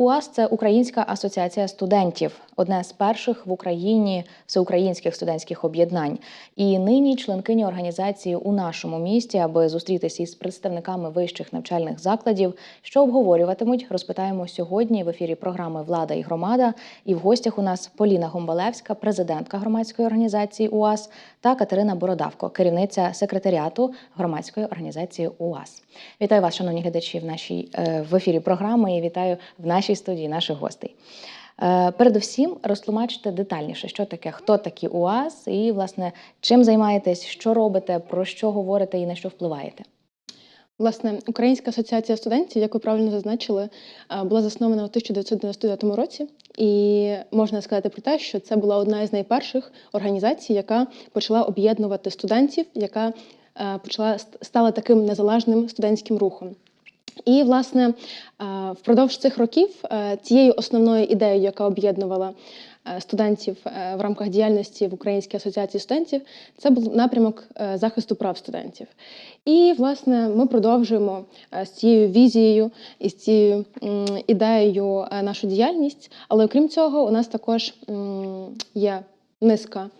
УАС це Українська асоціація студентів, одне з перших в Україні всеукраїнських студентських об'єднань. І нині членкиня організації у нашому місті, аби зустрітися із представниками вищих навчальних закладів, що обговорюватимуть, розпитаємо сьогодні в ефірі програми Влада і громада. І в гостях у нас Поліна Гомбалевська, президентка громадської організації УАС, та Катерина Бородавко, керівниця секретаріату громадської організації УАС. Вітаю вас, шановні глядачі, в нашій е, в ефірі програми і вітаю в нашій студії наших гостей. Е, Передусім, розтлумачте детальніше, що таке, хто такі УАС, і власне чим займаєтесь, що робите, про що говорите і на що впливаєте. Власне, Українська асоціація студентів, як ви правильно зазначили, е, була заснована у 1999 році, і можна сказати про те, що це була одна із найперших організацій, яка почала об'єднувати студентів, яка е, почала стала таким незалежним студентським рухом. І, власне, е, впродовж цих років цією основною ідеєю, яка об'єднувала студентів в рамках діяльності в Українській асоціації студентів, це був напрямок захисту прав студентів. І, власне, ми продовжуємо з цією візією і з цією ідеєю нашу діяльність. Але окрім цього, у нас також є низка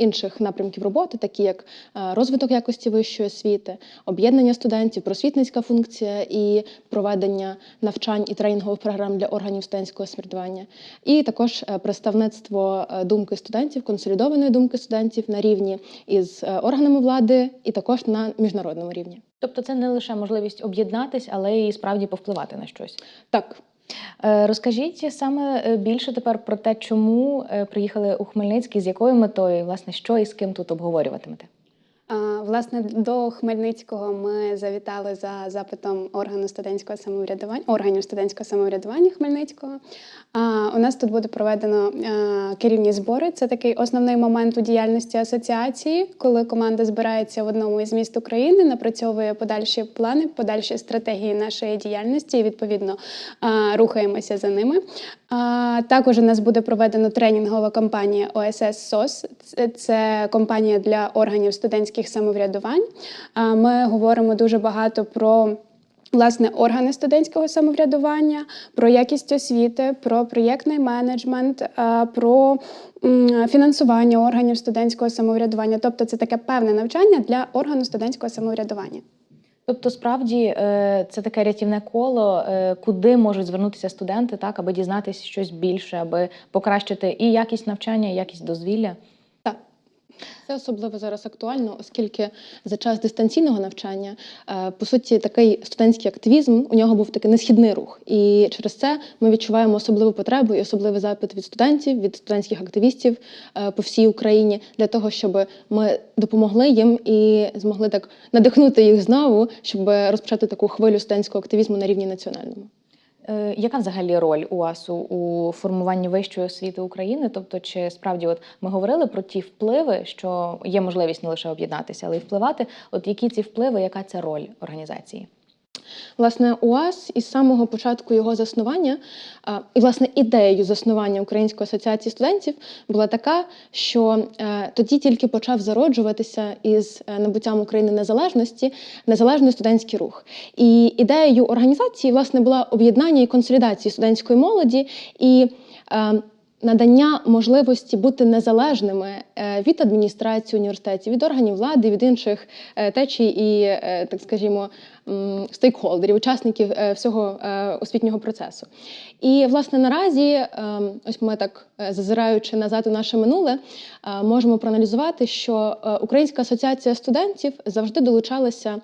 інших напрямків роботи, такі як розвиток якості вищої освіти, об'єднання студентів, просвітницька функція і проведення навчань і тренінгових програм для органів студентського самоврядування, і також представництво думки студентів, консолідованої думки студентів на рівні із органами влади, і також на міжнародному рівні. Тобто, це не лише можливість об'єднатись, але і справді повпливати на щось. Так. Розкажіть саме більше тепер про те, чому приїхали у Хмельницький, з якою метою, власне, що і з ким тут обговорюватимете. Власне, до Хмельницького ми завітали за запитом органу студентського самоврядування органів студентського самоврядування Хмельницького. У нас тут буде проведено керівні збори. Це такий основний момент у діяльності асоціації, коли команда збирається в одному із міст України, напрацьовує подальші плани, подальші стратегії нашої діяльності і відповідно рухаємося за ними. Також у нас буде проведено тренінгова кампанія ОСС СОС. Це компанія для органів студентських самоврядувань. Ми говоримо дуже багато про. Власне, органи студентського самоврядування, про якість освіти, про проєктний менеджмент, про фінансування органів студентського самоврядування. Тобто, це таке певне навчання для органу студентського самоврядування. Тобто, справді це таке рятівне коло, куди можуть звернутися студенти, так аби дізнатися щось більше, аби покращити і якість навчання, і якість дозвілля. Це особливо зараз актуально, оскільки за час дистанційного навчання, по суті, такий студентський активізм у нього був такий несхідний рух. І через це ми відчуваємо особливу потребу і особливий запит від студентів, від студентських активістів по всій Україні для того, щоб ми допомогли їм і змогли так надихнути їх знову, щоб розпочати таку хвилю студентського активізму на рівні національному. Яка взагалі роль УАСу у формуванні вищої освіти України? Тобто, чи справді, от ми говорили про ті впливи, що є можливість не лише об'єднатися, але й впливати? От які ці впливи, яка ця роль організації? Власне, УАС із самого початку його заснування, і власне ідеєю заснування Української асоціації студентів була така, що тоді тільки почав зароджуватися із набуттям України незалежності незалежний студентський рух. І ідеєю організації власне була об'єднання і консолідації студентської молоді і надання можливості бути незалежними від адміністрації університетів, від органів влади, від інших течій і, так скажімо, стейкхолдерів, учасників всього освітнього процесу. І, власне, наразі, ось ми так зазираючи назад у наше минуле, можемо проаналізувати, що Українська асоціація студентів завжди долучалася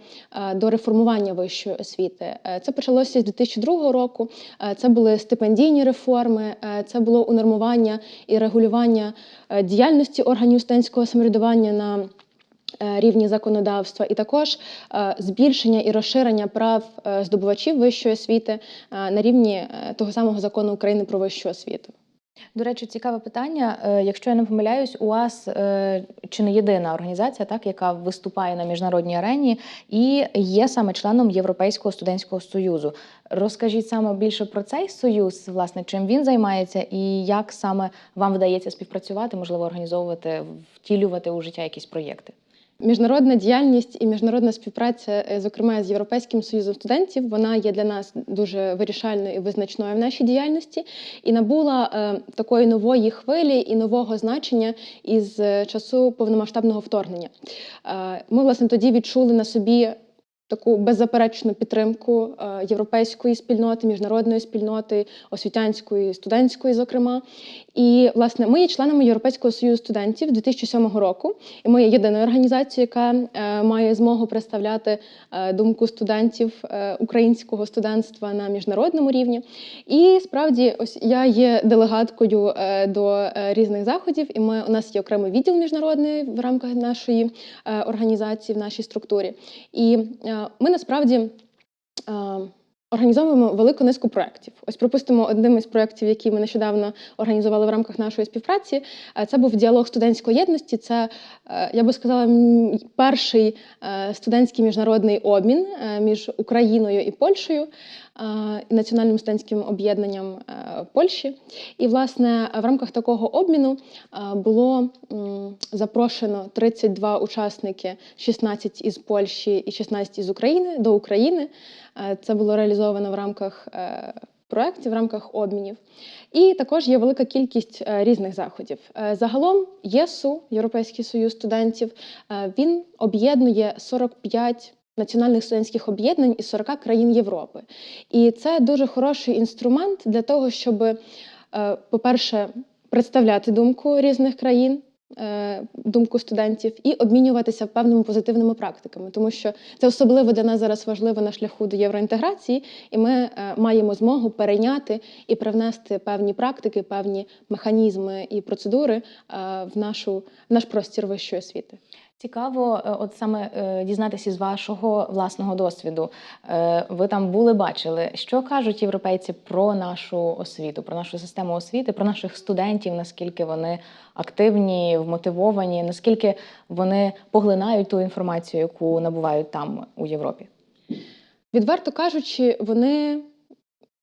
до реформування вищої освіти. Це почалося з 2002 року. Це були стипендійні реформи, це було унормування і регулювання діяльності органів студентського самоврядування на Рівні законодавства, і також збільшення і розширення прав здобувачів вищої освіти на рівні того самого закону України про вищу освіту. До речі, цікаве питання. Якщо я не помиляюсь, УАС чи не єдина організація, так яка виступає на міжнародній арені і є саме членом Європейського студентського союзу. Розкажіть саме більше про цей союз, власне, чим він займається, і як саме вам вдається співпрацювати, можливо, організовувати, втілювати у життя якісь проєкти. Міжнародна діяльність і міжнародна співпраця, е, зокрема з Європейським союзом студентів, вона є для нас дуже вирішальною і визначною в нашій діяльності і набула е, такої нової хвилі і нового значення із е, часу повномасштабного вторгнення. Е, ми, власне, тоді відчули на собі. Таку беззаперечну підтримку е, європейської спільноти, міжнародної спільноти, освітянської, студентської, зокрема. І власне ми є членами Європейського союзу студентів 2007 року. І ми є єдиною організацією, яка е, має змогу представляти е, думку студентів е, українського студентства на міжнародному рівні. І справді, ось я є делегаткою до різних заходів, і ми у нас є окремий відділ міжнародний в рамках нашої організації, в нашій структурі. І ми насправді. Організовуємо велику низку проєктів. Ось, припустимо, одним із проєктів, які ми нещодавно організували в рамках нашої співпраці, е, це був діалог студентської єдності. Це, е, я би сказала, перший е, студентський міжнародний обмін між Україною і Польщею національним студентським об'єднанням е, Польщі. І, власне, в рамках такого обміну е, було запрошено 32 учасники, 16 із Польщі і 16 із України до України. Е, Це було реалізовано в рамках е, проєктів, в рамках обмінів. І також є велика кількість е, різних заходів. Е, Загалом ЄСУ, Європейський союз студентів, е, він об'єднує 45 національних студентських об'єднань із 40 країн Європи. І це дуже хороший інструмент для того, щоб, е, по-перше, представляти думку різних країн. е, Думку студентів і обмінюватися певними позитивними практиками, тому що це особливо для нас зараз важливо на шляху до євроінтеграції, і ми е, маємо змогу перейняти і привнести певні практики, певні механізми і процедури в нашу в наш простір вищої освіти. Цікаво, е, от саме е, дізнатися з вашого власного досвіду. Е, Ви там були, бачили, що кажуть європейці про нашу освіту, про нашу систему освіти, про наших студентів, наскільки вони активні, вмотивовані, наскільки вони поглинають ту інформацію, яку набувають там у Європі. Відверто кажучи, вони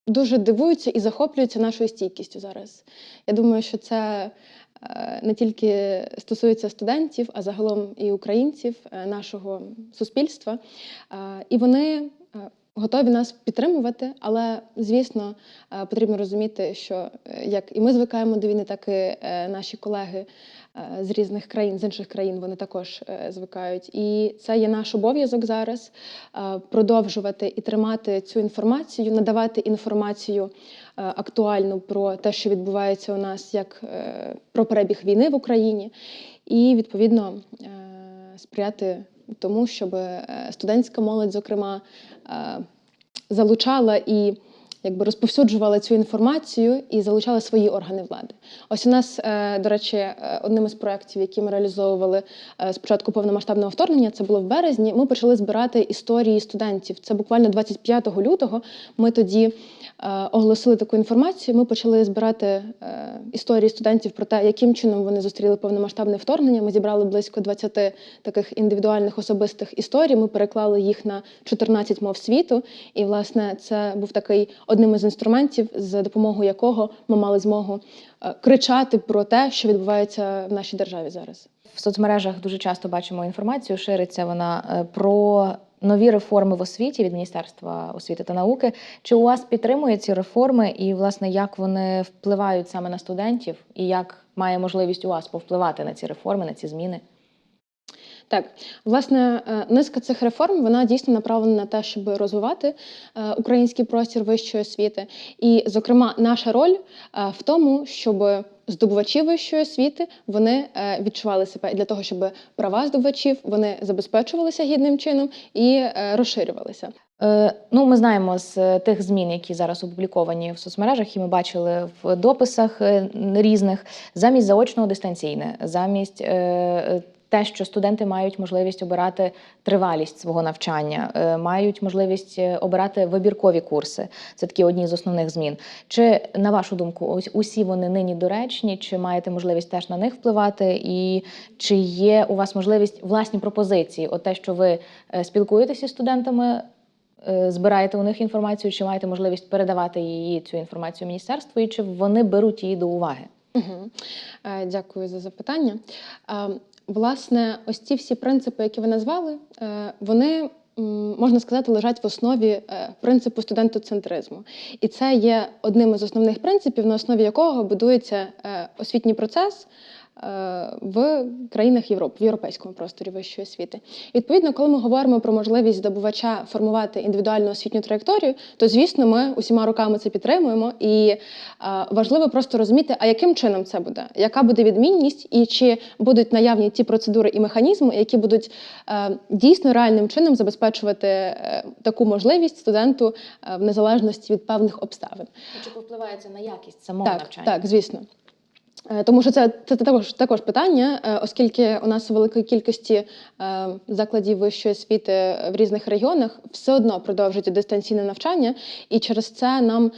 дуже дивуються і захоплюються нашою стійкістю зараз. Я думаю, що це не тільки стосується студентів, а загалом і українців е, нашого суспільства. Е, І вони е, готові нас підтримувати, але звісно потрібно розуміти, що як і ми звикаємо до війни, так і наші колеги з різних країн, з інших країн, вони також е, звикають. І це є наш обов'язок зараз е, продовжувати і тримати цю інформацію, надавати інформацію е, актуальну про те, що відбувається у нас, як е, про перебіг війни в Україні, і відповідно е, сприяти тому, щоб е, студентська молодь, зокрема, е, залучала і якби розповсюджувала цю інформацію і залучала свої органи влади. Ось у нас, е, до речі, е, одним із проєктів, які ми реалізовували е, з початку повномасштабного вторгнення, це було в березні. Ми почали збирати історії студентів. Це буквально 25 лютого. Ми тоді е, оголосили таку інформацію. Ми почали збирати е, історії студентів про те, яким чином вони зустріли повномасштабне вторгнення. Ми зібрали близько 20 таких індивідуальних особистих історій. Ми переклали їх на 14 мов світу. І, власне, це був такий одним із інструментів, за допомогою якого ми мали змогу е, кричати про те, що відбувається в нашій державі зараз. В соцмережах дуже часто бачимо інформацію, шириться вона е, про нові реформи в освіті від Міністерства освіти та науки. Чи у вас підтримують ці реформи, і власне як вони впливають саме на студентів, і як має можливість у вас повпливати на ці реформи, на ці зміни? Так, власне, е, низка цих реформ вона дійсно направлена на те, щоб розвивати е, український простір вищої освіти. І, зокрема, наша роль е, в тому, щоб здобувачі вищої освіти вони відчували себе для того, щоб права здобувачів вони забезпечувалися гідним чином і розширювалися. Ну, ми знаємо з тих змін, які зараз опубліковані в соцмережах, і ми бачили в дописах різних замість заочного дистанційне, замість те, що студенти мають можливість обирати тривалість свого навчання, е, мають можливість е, обирати вибіркові курси. Це такі одні з основних змін. Чи на вашу думку, ось усі вони нині доречні? Чи маєте можливість теж на них впливати? І чи є у вас можливість власні пропозиції? От те, що ви е, спілкуєтеся з студентами, збираєте у них інформацію, чи маєте можливість передавати її цю інформацію міністерству, і чи вони беруть її до уваги? Угу. Дякую за запитання. Власне, ось ці всі принципи, які ви назвали, е, вони. Можна сказати, лежать в основі е, принципу студентоцентризму. І це є одним із основних принципів, на основі якого будується е, освітній процес в країнах Європи, в європейському просторі вищої освіти. Відповідно, коли ми говоримо про можливість здобувача формувати індивідуальну освітню траєкторію, то звісно, ми усіма руками це підтримуємо. І е, важливо просто розуміти, а яким чином це буде, яка буде відмінність, і чи будуть наявні ті процедури і механізми, які будуть е, дійсно реальним чином забезпечувати е, таку можливість студенту е, в незалежності від певних обставин. Чи повпливає це на якість самого Так, навчання? так, звісно. Е, Тому що це, це також, також питання, е, оскільки у нас у великої кількості е, закладів вищої освіти в різних регіонах все одно продовжується дистанційне навчання, і через це нам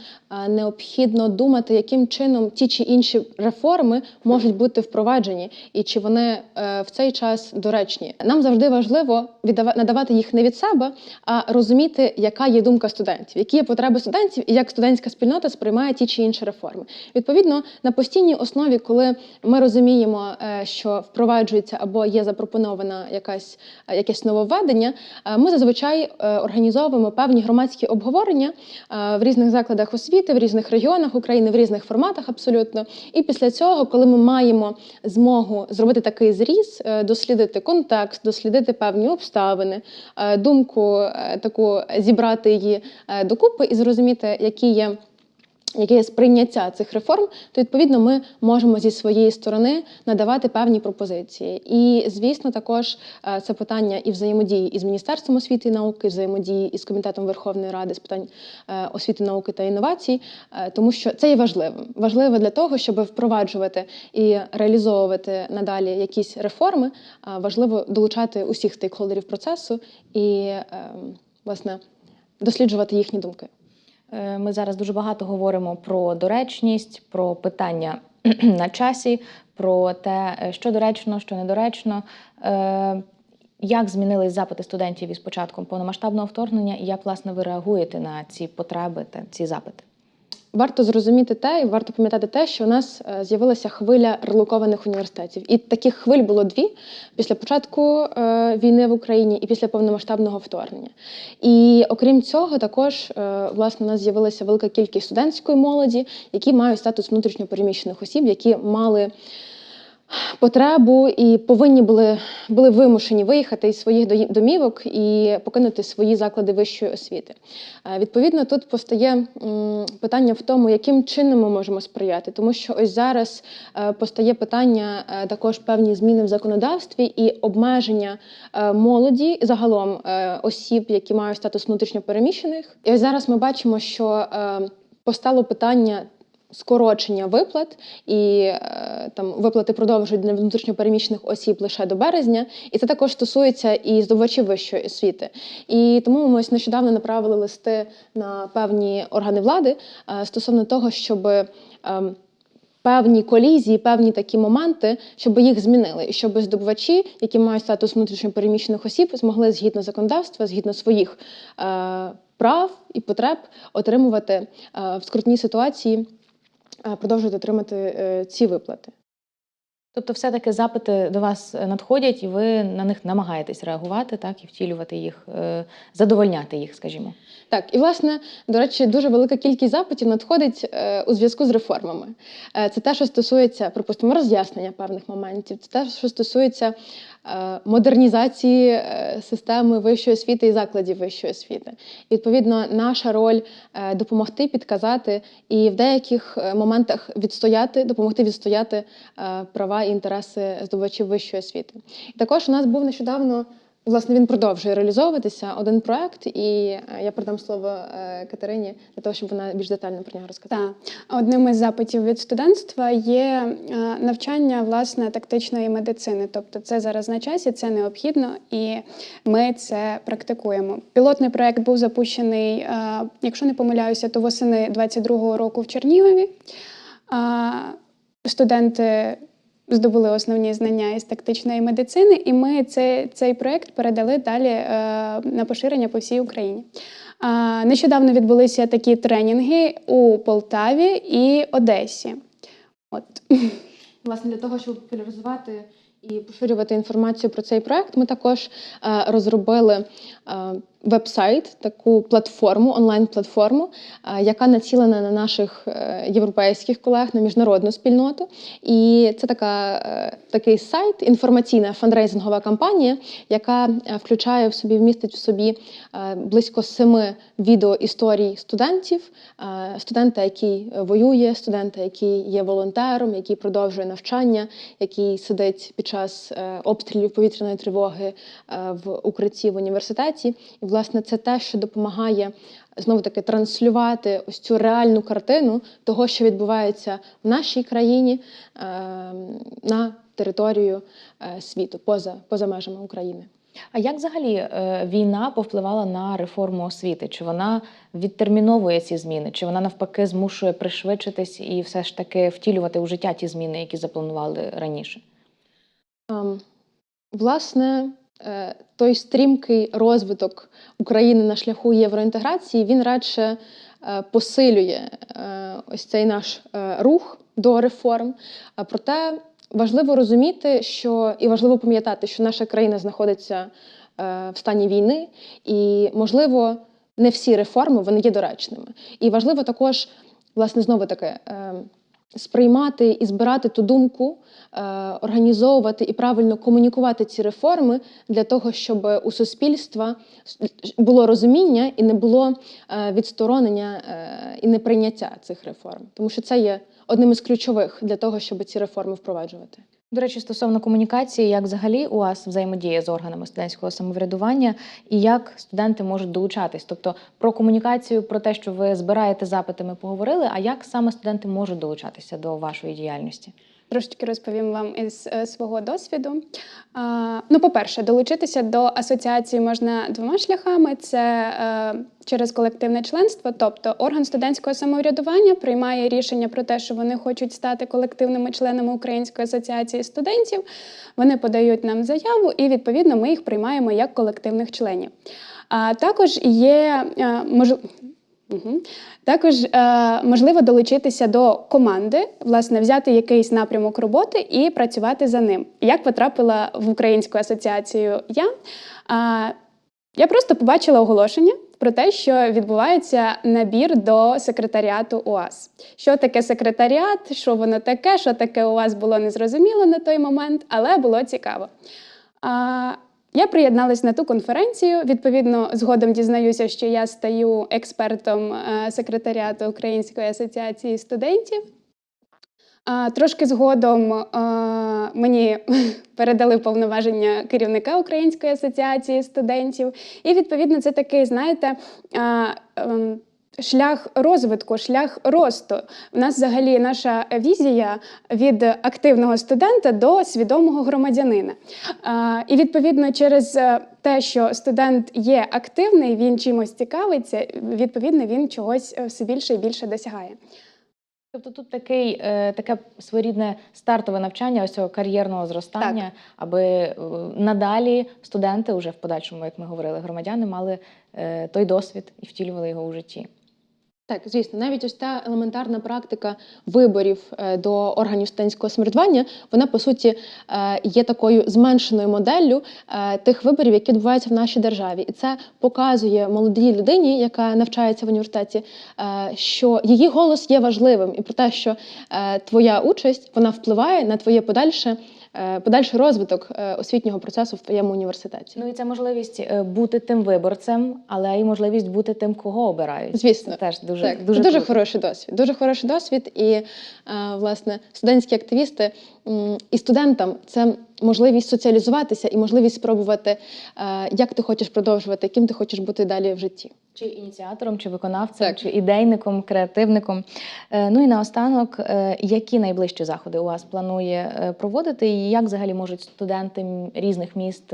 необхідно думати, яким чином ті чи інші реформи можуть бути впроваджені, і чи вони в цей час доречні. Нам завжди важливо надавати їх не від себе, а розуміти, яка є думка студентів, які є потреби студентів, і як студентська спільнота сприймає ті чи інші реформи. Відповідно, на постійній основі, коли ми розуміємо, е, що впроваджується або є запропонована якась е, якесь нововведення, е, ми зазвичай організовуємо певні громадські обговорення в різних закладах освіти, в різних регіонах України, в різних форматах абсолютно. І після цього, коли ми маємо змогу зробити такий зріз, дослідити контекст, дослідити певні обставини, думку таку зібрати її докупи і зрозуміти, які є. Яке є сприйняття цих реформ, то відповідно ми можемо зі своєї сторони надавати певні пропозиції. І звісно, також е, це питання і взаємодії із Міністерством освіти і науки, взаємодії із комітетом Верховної Ради з питань е, освіти, науки та інновацій, е, тому що це є важливим. Важливо для того, щоб впроваджувати і реалізовувати надалі якісь реформи. Важливо долучати усіх стейкхолдерів процесу і е, власне досліджувати їхні думки. Е, Ми зараз дуже багато говоримо про доречність, про питання на часі, про те, е, що доречно, що недоречно. Е, Як змінились запити студентів із початком повномасштабного вторгнення, і як власне ви реагуєте на ці потреби та ці запити? Варто зрозуміти те, і варто пам'ятати те, що у нас е, з'явилася хвиля релокованих університетів. І таких хвиль було дві після початку е, війни в Україні і після повномасштабного вторгнення. І окрім цього, також е, власне у нас з'явилася велика кількість студентської молоді, які мають статус внутрішньопереміщених осіб, які мали. Потребу і повинні були були вимушені виїхати із своїх домівок і покинути свої заклади вищої освіти. Е, Відповідно, тут постає питання в тому, яким чином ми можемо сприяти, тому що ось зараз е, постає питання е, також певні зміни в законодавстві і обмеження молоді загалом осіб, які мають статус внутрішньопереміщених. І ось зараз ми бачимо, що постало питання. Скорочення виплат і е, там виплати продовжують для внутрішньопереміщених осіб лише до березня, і це також стосується і здобувачів вищої освіти. І тому ми ось нещодавно направили листи на певні органи влади е, стосовно того, щоб е, певні колізії, певні такі моменти, щоб їх змінили, і щоб здобувачі, які мають статус внутрішньопереміщених осіб, змогли згідно законодавства, згідно своїх е, прав і потреб отримувати е, в скрутній ситуації, е, продовжувати отримати е, ці виплати. Тобто, все-таки запити до вас е, надходять, і ви на них намагаєтесь реагувати, так і втілювати їх, е, задовольняти їх, скажімо. Так, і власне, до речі, дуже велика кількість запитів надходить е, у зв'язку з реформами. Це те, що стосується, припустимо, роз'яснення певних моментів, це те, що стосується модернізації системи вищої освіти і закладів вищої освіти. І, відповідно, наша роль допомогти, підказати і в деяких моментах відстояти, допомогти відстояти права інтереси здобувачів вищої освіти. І також у нас був нещодавно. Власне, він продовжує реалізовуватися один проект, і е, я передам слово е, Катерині для того, щоб вона більш детально про нього розказала. Так, одним із запитів від студентства є е, навчання власне тактичної медицини. Тобто, це зараз на часі, це необхідно, і ми це практикуємо. Пілотний проект був запущений, якщо не помиляюся, то восени 22-го року в Чернігові. Студенти здобули основні знання із тактичної медицини, і ми цей, цей проект передали далі е, на поширення по всій Україні. А, Нещодавно відбулися такі тренінги у Полтаві і Одесі. От. Власне, для того, щоб популяризувати і поширювати інформацію про цей проект, ми також е, розробили е, веб-сайт, таку платформу, онлайн-платформу, е, яка націлена на наших е, європейських колег, на міжнародну спільноту. І це така, е, такий сайт, інформаційна фандрейзингова кампанія, яка включає в собі, вмістить в собі близько семи відеоісторій студентів, е, студента, який воює, студента, який є волонтером, який продовжує навчання, який сидить під час обстрілів повітряної тривоги в укритті в університеті. Власне, це те, що допомагає знову таки транслювати ось цю реальну картину того, що відбувається в нашій країні е, на територію е, світу, поза, поза межами України. А як взагалі е, війна повпливала на реформу освіти? Чи вона відтерміновує ці зміни? Чи вона навпаки змушує пришвидшитись і все ж таки втілювати у життя ті зміни, які запланували раніше? Ем, Власне, той стрімкий розвиток України на шляху євроінтеграції він радше е, посилює е, ось цей наш е, рух до реформ. Проте важливо розуміти, що і важливо пам'ятати, що наша країна знаходиться е, в стані війни, і можливо. Не всі реформи вони є доречними. І важливо також, власне, знову таки, е, сприймати і збирати ту думку, е, організовувати і правильно комунікувати ці реформи для того, щоб у суспільства було розуміння і не було е, відсторонення е, і неприйняття цих реформ, тому що це є одним із ключових для того, щоб ці реформи впроваджувати. До речі, стосовно комунікації, як взагалі у вас взаємодіє з органами студентського самоврядування і як студенти можуть долучатись? Тобто про комунікацію, про те, що ви збираєте запити, ми поговорили. А як саме студенти можуть долучатися до вашої діяльності? Трошечки розповім вам із е, свого досвіду. Ну, по-перше, долучитися до асоціації можна двома шляхами: це е, через колективне членство, тобто орган студентського самоврядування приймає рішення про те, що вони хочуть стати колективними членами Української асоціації студентів. Вони подають нам заяву, і відповідно ми їх приймаємо як колективних членів. А також є е, мож... Угу. Також е, можливо долучитися до команди, власне, взяти якийсь напрямок роботи і працювати за ним. Як потрапила в Українську асоціацію я? Е, я просто побачила оголошення про те, що відбувається набір до секретаріату УАС. Що таке секретаріат, що воно таке, що таке у вас було незрозуміло на той момент, але було цікаво. А, я приєдналась на ту конференцію. Відповідно, згодом дізнаюся, що я стаю експертом е, секретаріату Української асоціації студентів. Трошки згодом е, мені передали повноваження керівника Української асоціації студентів. І відповідно це такий, знаєте, е, ем, шлях розвитку, шлях росту. У нас взагалі наша візія від активного студента до свідомого громадянина. І відповідно через е, те, що студент є активний, він чимось цікавиться, відповідно, він чогось е, все більше і більше досягає. Тобто тут такий, е, таке своєрідне стартове навчання ось цього кар'єрного зростання, аби е, надалі студенти, вже в подальшому, як ми говорили, громадяни мали той досвід і втілювали його у житті. Так, звісно, навіть ось та елементарна практика виборів е, до органів студентського самоврядування, вона по суті е, є такою зменшеною моделлю е, тих виборів, які відбуваються в нашій державі, і це показує молодій людині, яка навчається в університеті, що її голос є важливим, і про те, що твоя участь вона впливає на твоє подальше. Е, Подальший розвиток е, освітнього процесу в твоєму університеті. Ну і це можливість е, бути тим виборцем, але й можливість бути тим, кого обирають. Звісно. це теж дуже так, дуже, це дуже хороший досвід. Дуже хороший досвід. І власне студентські активісти і студентам це можливість соціалізуватися і можливість спробувати, як ти хочеш продовжувати, ким ти хочеш бути далі в житті. Чи ініціатором, чи виконавцем, Так. чи ідейником, креативником. Е, Ну і наостанок, е, які найближчі заходи у вас планує е, проводити, і як взагалі можуть студенти різних міст,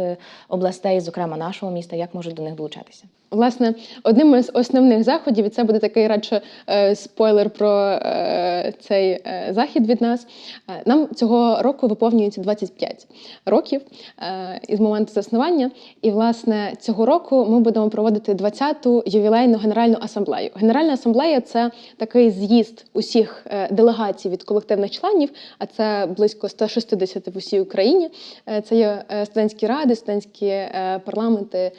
областей, зокрема нашого міста, як можуть до них долучатися? Власне, одним із основних заходів, і це буде такий радше е, спойлер про е, цей е, захід від нас. Нам цього року виповнюється 25 років із моменту заснування. І, власне, цього року ми будемо проводити 20-ту ювілейну Генеральну асамблею. Генеральна асамблея це такий з'їзд усіх делегацій від колективних членів, а це близько 160 в усій Україні. Це є студентські ради, студентські парламенти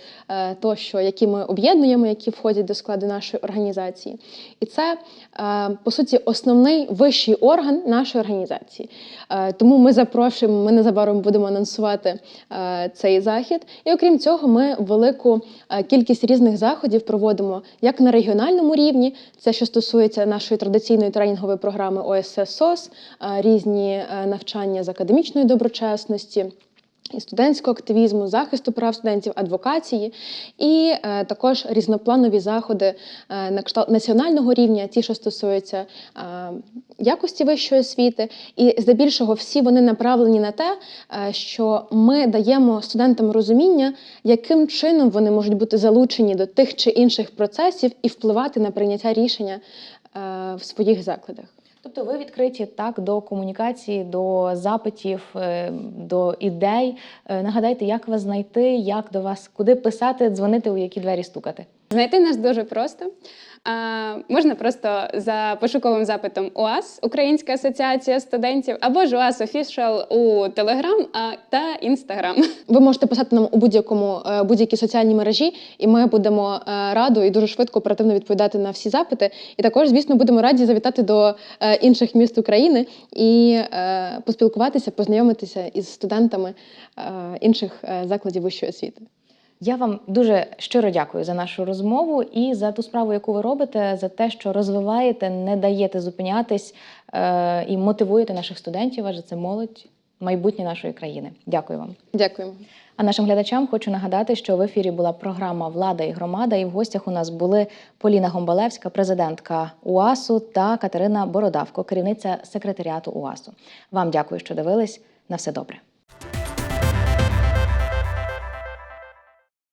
тощо, які ми об'єднуємо, які входять до складу нашої організації. І це, е, по суті, основний вищий орган нашої організації. Е, Тому ми запрошуємо, ми незабаром будемо анонсувати е, цей захід. І окрім цього, ми велику кількість різних заходів проводимо як на регіональному рівні, це що стосується нашої традиційної тренінгової програми ОСС СОС, різні навчання з академічної доброчесності і студентського активізму, захисту прав студентів, адвокації, і е, також різнопланові заходи е, на кшталт національного рівня, ті, що стосуються е, якості вищої освіти. І здебільшого всі вони направлені на те, е, що ми даємо студентам розуміння, яким чином вони можуть бути залучені до тих чи інших процесів і впливати на прийняття рішення е, в своїх закладах. Тобто ви відкриті так до комунікації, до запитів, е, до ідей. Е, Нагадайте, як вас знайти, як до вас, куди писати, дзвонити, у які двері стукати. Знайти нас дуже просто. А, можна просто за пошуковим запитом УАС, Українська асоціація студентів, або ж УАС Official у а, та Instagram. Ви можете писати нам у будь-якому е, будь-якій соціальній мережі, і ми будемо е, радо і дуже швидко оперативно відповідати на всі запити. І також, звісно, будемо раді завітати до е, інших міст України і поспілкуватися, познайомитися із студентами інших закладів вищої освіти. Я вам дуже щиро дякую за нашу розмову і за ту справу, яку ви робите, за те, що розвиваєте, не даєте зупинятись е, і мотивуєте наших студентів, адже це молодь, майбутнє нашої країни. Дякую вам. Дякуємо. А нашим глядачам хочу нагадати, що в ефірі була програма Влада і громада, і в гостях у нас були Поліна Гомбалевська, президентка УАСу, та Катерина Бородавко, керівниця секретаріату УАСу. Вам дякую, що дивились. На все добре.